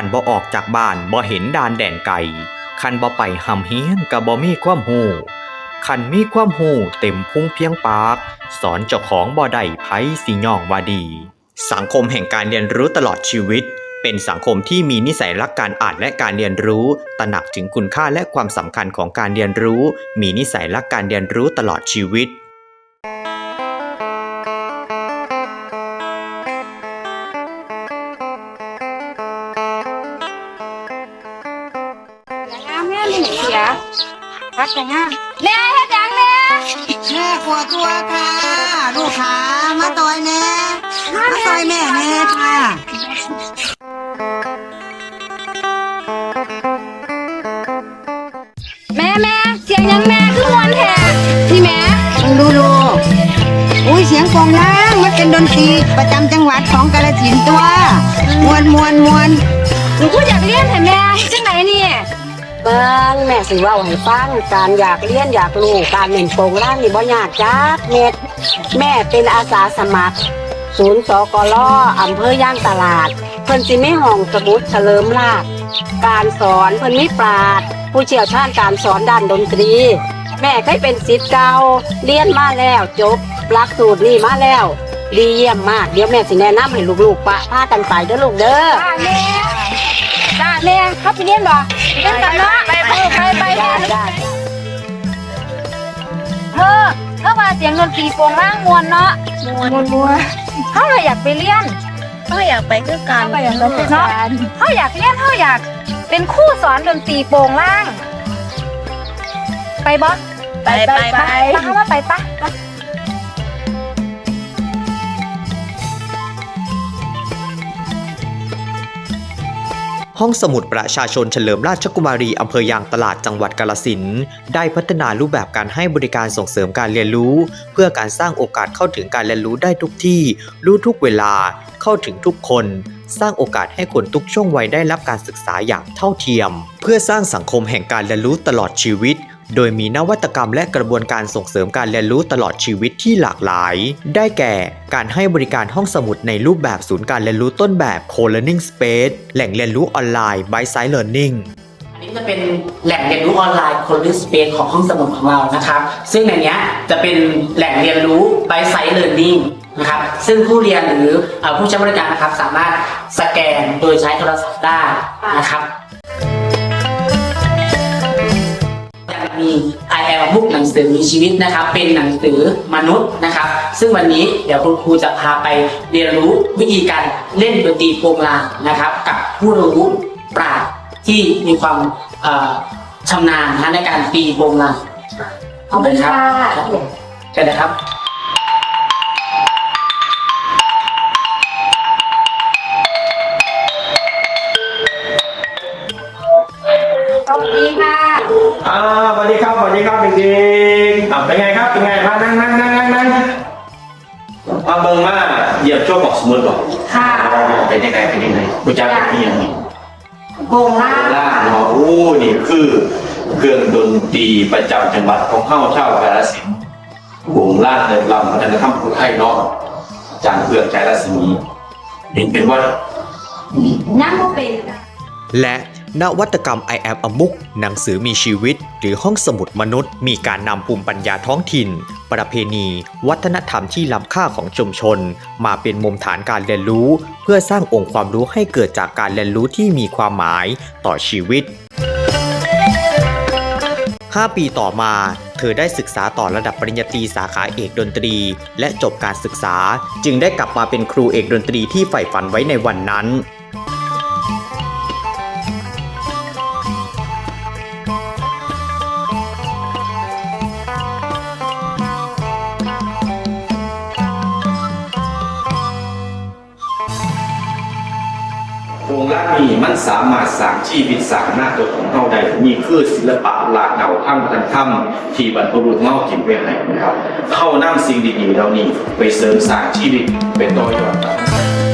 คันบ่ออกจากบ้านบ่เห็นดานแดนไก่คันบ่ไปหำเฮียนก็บบ่มีความหูคันมีความหูเต็มพุ่งเพียงปาก สอนเจ้าของบ่ได้ไผสิย่องว่าดี สังคมแห่งการเรียนรู้ตลอดชีวิต เป็นสังคมที่มีนิสัยรักการอ่านและการเรียนรู้ ตระหนักถึงคุณค่าและความสำคัญของการเรียนรู้ มีนิสัยรักการเรียนรู้ตลอดชีวิต ม่นี่เสียพักแต่งามแม่เฮ็ดหยังแม่แม่ขวตัวค่ะ ลูกค้ามาต่อยแน่มาต่อยแม่แน่ค่ะแม่แม่เสียงหยังแม่คือมวนแท้นี่แม่มึงดูดูอุ้ยเสียงกลองล่างมันเป็นดนตรีประจำจังหวัดของกาฬสินธุ์ตัวมวนมวนมวนหนูก็อยากเรียนแท้แม่จังไหนนี่ ปิงแม่สิเว่าให้ฟังการอยากเรียนอยากรู้การเล่นโปงล่างนี่บ่ยากจักเม็ด แม่เป็นอาสาสมัคร ศูนย์สกลอำเภอย่างตลาด เพิ่นสิไม่ห้องสมุดเฉลิมลาภการสอนเพิ่นมีปราดผู้เชี่ยวชาญการสอนด้านดนตรี แม่เคยเป็นศิษย์เก่าเรียนมาแล้วจบหลักสูตรนี่มาแล้ว ดีเยี่ยมมากเดี๋ยวแม่สิแนะนำให้ลูกๆปะพากันไปเด้อลูกเด้อ จ้าแม่จ้าแม่ครับไปเรียนบ่เรียนกันเนาะไปไปไปไปแม่ได้เธอเธอว่าเสียงดนตรีโปงล่างมวนเนาะมวนมวนเฮาเลยอยากไปเรียนก็อยากไปคือกันไปอยากไปเนาะเฮาอยากเรียนเฮาอยากเป็นครูสอนดนตรีโปงล่าง ไปบ่ไปไปไปไปเข้ามาไปปะ ห้องสมุดประชาชนเฉลิมราชกุมารีอำเภอยางตลาดจังหวัดกาลสินได้พัฒนารูปแบบการให้บริการส่งเสริมการเรียนรู้ เพื่อการสร้างโอกาสเข้าถึงการเรียนรู้ได้ทุกที่ รู้ทุกเวลา เข้าถึงทุกคน สร้างโอกาสให้คนทุกช่วงวัยได้รับการศึกษาอย่างเท่าเทียม เพื่อสร้างสังคมแห่งการเรียนรู้ตลอดชีวิต โดยมีนวัตกรรมและกระบวนการส่งเสริมการเรียนรู้ตลอดชีวิตที่หลากหลาย ได้แก่ การให้บริการห้องสมุดในรูปแบบศูนย์การเรียนรู้ต้นแบบ Co-learning Space แหล่งเรียนรู้ออนไลน์ by Side Learning อันนี้จะเป็นแหล่งเรียนรู้ออนไลน์ c o l l e g Space ของห้องสมุดของเรานะครับ ซึ่งในนี้จะเป็นแหล่งเรียนรู้ by site learning นะครับซึ่งผู้เรียนหรือผู้ใช้บริการนะครับสามารถสแกนโดยใช้โทรศัพท์ได้นะครับ มี I am a book หนังสือมีชีวิตนะครับ เป็นหนังสือมนุษย์นะครับ ซึ่งวันนี้เดี๋ยวคุณครูจะพาไปเรียนรู้วิธีการเล่นดนตรีโปรงลางนะครับ กับผู้รู้ปราชญ์ที่มีความเอ่อชำนาญนะในการตีโปรงลางขอบคุณค่ะครับผมเชิญนะครับ มาเบิ่งมาเหยียบช่วงบอกสมุดบอกค่ะ เป็นยังไงเป็นยังไงรู้จักเป็นยังไงโปงล่างล่าเนาะโอ้นี่คือเครื่องดนตรีประจำจังหวัดของเฮาชาวกาฬสินธุ์วงล่าเลยลำพัฒนธรรมผู้ไทยเนาะอาจารย์เพื่อนใจรัศมีเห็นเป็นว่ายังบ่เป็นและ นวัตกรรม I am a book หนังสือมีชีวิต หรือห้องสมุดมนุษย์ มีการนำภูมิปัญญาท้องถิ่น ประเพณี วัฒนธรรมที่ล้ำค่าของชุมชน มาเป็นมุมฐานการเรียนรู้ เพื่อสร้างองค์ความรู้ให้เกิดจากการเรียนรู้ที่มีความหมายต่อชีวิต 5 ปีต่อมาเธอได้ศึกษาต่อระดับปริญญาตรีสาขาเอกดนตรี และจบการศึกษา จึงได้กลับมาเป็นครูเอกดนตรีที่ใฝ่ฝันไว้ในวันนั้น นี่มันสามารถสร้างชีวิตสร้างหน้าตัวของเฮาได้นี่คือศิลปะหลากเหล่าทั้งพันธรรมที่บรรพบุรุษเฮาทิ้งไว้ให้นะครับเข้านำสิ่งดีๆเหล่านี้ไปเสริมสร้างชีวิตเป็นต่อยอด